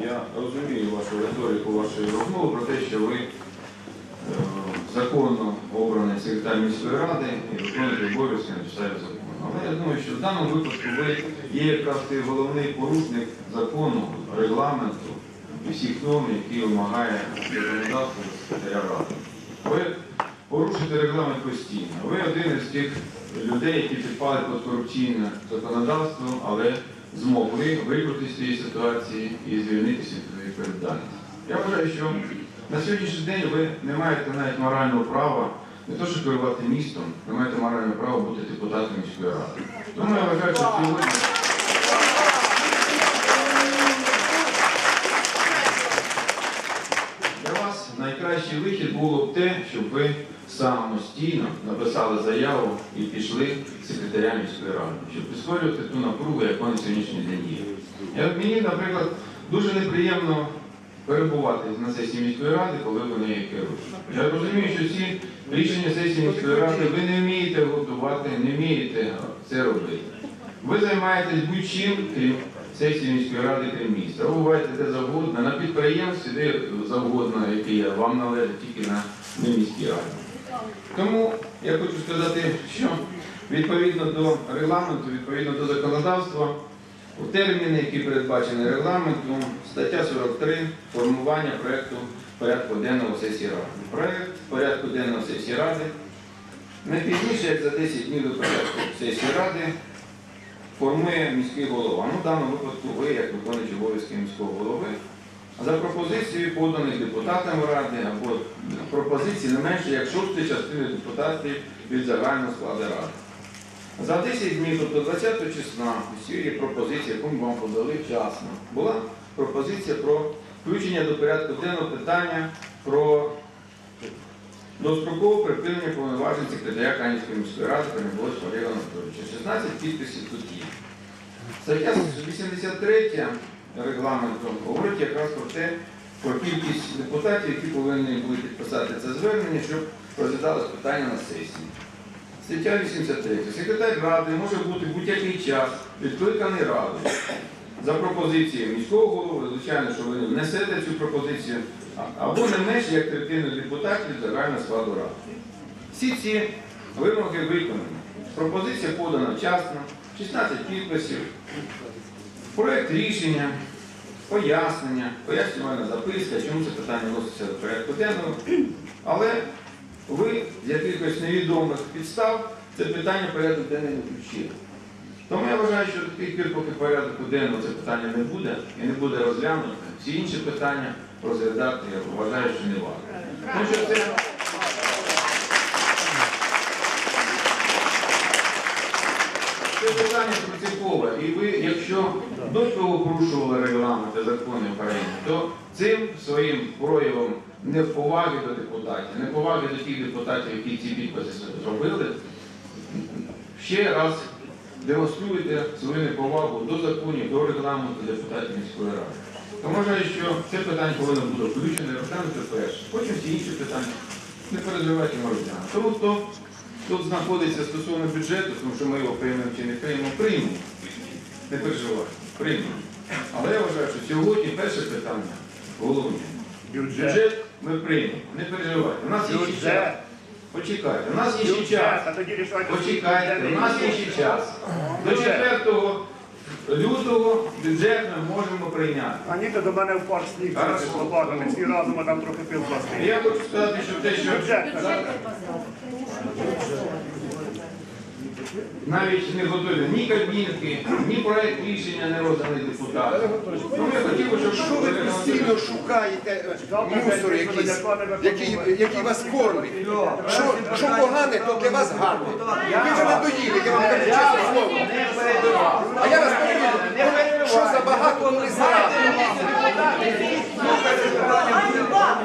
Я розумію вашу риторику вашої розмови про те, що ви е, законно обраний секретар міської ради і виконуєте обов'язки на підставі закону. Але я думаю, що в даному випадку ви є якраз головний порушник закону, регламенту і всіх норм, які вимагає законодавство секретаря ради. Ви порушуєте регламент постійно. Ви один із тих людей, які підпали під корупційне законодавство, але змогли викрутитися з цієї ситуації і звільнитися від своєї відповідальності. Я вважаю, що на сьогоднішній день ви не маєте навіть морального права не то, що керувати містом, ви маєте моральне право бути депутатом міської ради. Тому я вважаю, що сьогодні. Для вас найкращий вихід було б те, щоб ви самостійно написали заяву і пішли секретаря міської ради, щоб прискорювати ту напругу, яку на сьогоднішній день є. Я, мені, наприклад, дуже неприємно перебувати на сесії міської ради, коли ви нею керуєте. Я розумію, що ці рішення сесії міської ради ви не вмієте готувати, не вмієте це робити. Ви займаєтесь будь-чим, крім сесії міської ради, крім міста. Ви буваєте де завгодно, на підприємстві, де завгодно, яке є, вам належить тільки на міській раді. Тому я хочу сказати, що відповідно до регламенту, відповідно до законодавства, у терміни, які передбачені регламентом, стаття 43 формування проєкту порядку денного сесії ради. Проєкт порядку денного сесії ради не пізніше, як за 10 днів до порядку сесії ради формує міський голова. Ну, в даному випадку ви, як виконуючий обов'язки міського голови, за пропозицією поданих депутатами ради або пропозиції не менше як шостої частини депутатів від загального складу ради. За 10 днів, тобто 20 числа, усі є пропозиції, яку ми вам подали вчасно. Була пропозиція про включення до порядку денного питання про дострокове припинення повноважень секретаря Канівської міської ради Переболоцького Олега Анатолійовича. 16 підписів тут є. Стаття 83 регламенту говорить якраз про те, про кількість депутатів, які повинні були підписати це звернення, щоб розглядалось питання на сесії. Стаття 83. Секретар ради може бути будь-який час відкликаний радою за пропозицією міського голови, звичайно, що ви внесете цю пропозицію, або не менше як третину депутатів загального складу ради. Всі ці вимоги виконані. Пропозиція подана вчасно, 16 підписів, проєкт рішення, пояснення, пояснювальна записка, чому це питання вноситься до порядку денного. Але ви з якихось невідомих підстав це питання в порядок денний не включили. Тому я вважаю, що до тих пір, поки порядку денного це питання не буде і не буде розглянуто, всі інші питання розглядати, я вважаю, що не варто. Питання принципове. І ви, якщо до цього порушували регламент і закони України, то цим своїм проявом неповаги до депутатів, неповаги до тих депутатів, які ці підписи зробили, ще раз демонструєте свою неповагу до законів, до регламенту депутатів міської ради. Тому вважаю, що це питання повинно бути включене, розглянути перше. Потім всі інші питання не переживайте можна. Тому хто тут знаходиться стосовно бюджету, тому що ми його приймемо чи не приймемо, приймемо. Не переживайте, приймемо. Але я вважаю, що сьогодні перше питання головне. Бюджет ми приймемо. Не переживайте. У нас є ще час. Бюджет. Почекайте, у нас є ще час. Почекайте, у нас є ще час. До 4 лютого бюджет ми можемо прийняти. А ні, то до мене в парк сніг Хорошо. з лопатами. Всі разом а там трохи пил І я хочу сказати, що те, що Бюджет. навіть не готові ні кабінки, ні проект рішення не розданий депутатам. Тому я хотів би, щоб Що ви постійно шукаєте е, мусор якийсь, який, який вас кормить? Що, що погане, то для вас гарне. Ви вже надоїли, я вам кажу слово. не перебивав. А я вас перевірю, не зарано.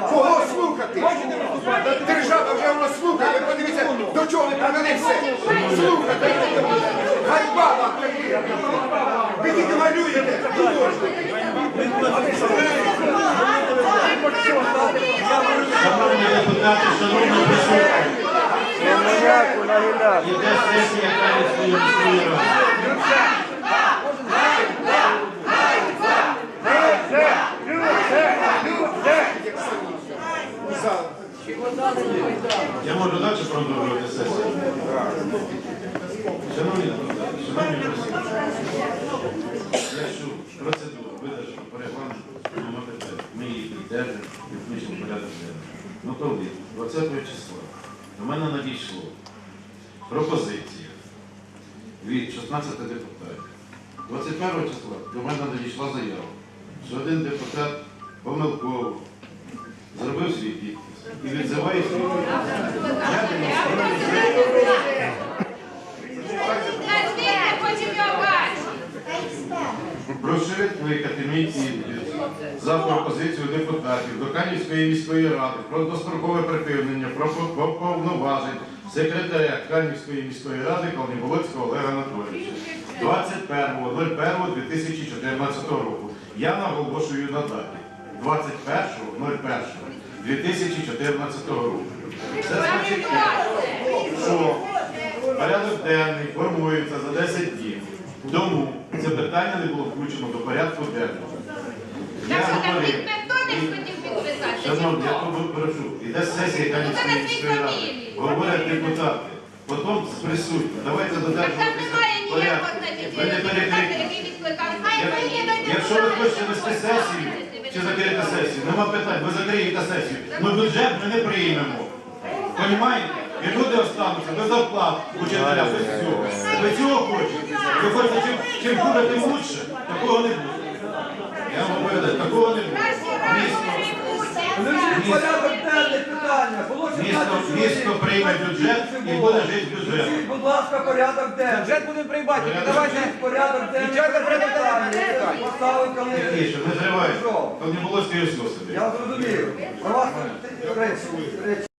Кого слухати? Держава вже воно слухає, ви подивіться, до чого ви привели все. Слухати. Ганьба вам такі. Ви тільки малюєте. Шановні депутати, шановні присутні, іде сесія Канівської міської ради. Я можу далі продовжувати сесію. Шановні депутати, шановні присутні, я чув процедуру, видержу по регламенту, нема питань. Ми її піддержимо і включимо порядок денний. Ну коли 20 числа до мене надійшло пропозиція від 16 депутатів. 21 числа до мене надійшла заява, що один депутат помилково викликати мій підпис за пропозицію депутатів до Канівської міської ради про дострокове припинення про повноважень секретаря Канівської міської ради Колніболоцького Олега Анатолійовича 21.01.2014 року. Я наголошую на даті 21.01.2014 року. Це значить, що порядок денний формується за 10 днів. Тому це питання не було включено до порядку денного. Я говорив, не Шановні, я прошу, іде сесія Ну, це на міської ради. Говорять депутати. Потім присутні. Давайте Так там додержуватися немає ніякого порядку. Ви не дойде Якщо ви хочете вести сесію чи закрити сесію, нема питань, ви закриєте сесію. Ми бюджет ми не приймемо. Понімаєте? І люди остануться без зарплат, учителя без цього. Ви цього хочете? Ви хочете чим, чим тим лучше? Такого не буде. Я вам повідаю, такого не буде. Місто, порядок денний питання. Було 16 місто, чоловік. прийме бюджет і буде жити бюджет. Будь ласка, порядок денний. Бюджет будемо приймати, Порядок давайте. Порядок денний. Дівчата, порядок денний. питання. Поставив коли. Тихіше, не зривайте. То не було стою собі. Я зрозумів. Про вас речі, речі.